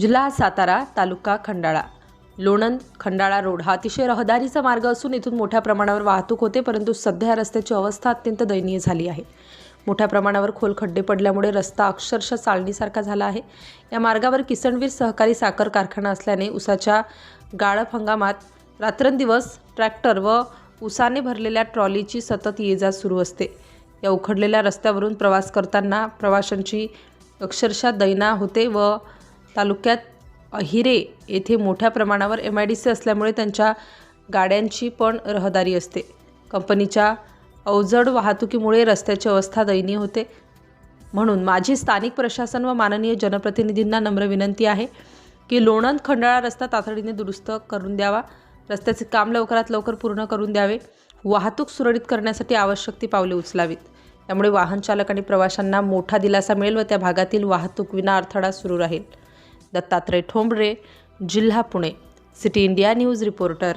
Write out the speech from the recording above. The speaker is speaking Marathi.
जिल्हा सातारा तालुका खंडाळा. लोणंद खंडाळा रोड हा अतिशय रहदारीचा मार्ग असून इथून मोठ्या प्रमाणावर वाहतूक होते परंतु सध्या रस्त्याची अवस्था अत्यंत दयनीय झाली आहे. मोठ्या प्रमाणावर खोल खड्डे पडल्यामुळे रस्ता अक्षरशः चाळणीसारखा झाला आहे. या मार्गावर किसनवीर सहकारी साखर कारखाना असल्याने उसाच्या गाळप हंगामात रात्रंदिवस ट्रॅक्टर व उसाने भरलेल्या ट्रॉलीची सतत ये जा सुरू असते. या उखडलेल्या रस्त्यावरून प्रवास करताना प्रवाशांची अक्षरशः दैना होते व तालुक्यात अहिरे येथे मोठ्या प्रमाणावर एम आय डी सी असल्यामुळे त्यांच्या गाड्यांची पण रहदारी असते. कंपनीच्या अवजड वाहतुकीमुळे रस्त्याची अवस्था दयनीय होते. म्हणून माझी स्थानिक प्रशासन व माननीय जनप्रतिनिधींना नम्र विनंती आहे की लोणंद खंडाळा रस्ता तातडीने दुरुस्त करून द्यावा. रस्त्याचे काम लवकरात लवकर पूर्ण करून द्यावे. वाहतूक सुरळीत करण्यासाठी आवश्यक ती पावले उचलावीत. यामुळे वाहन चालक आणि प्रवाशांना मोठा दिलासा मिळेल व त्या भागातील वाहतूक विना अडथळा सुरू राहील. दत्तात्रय ठोंबरे जिल्हा Pune city India news reporter.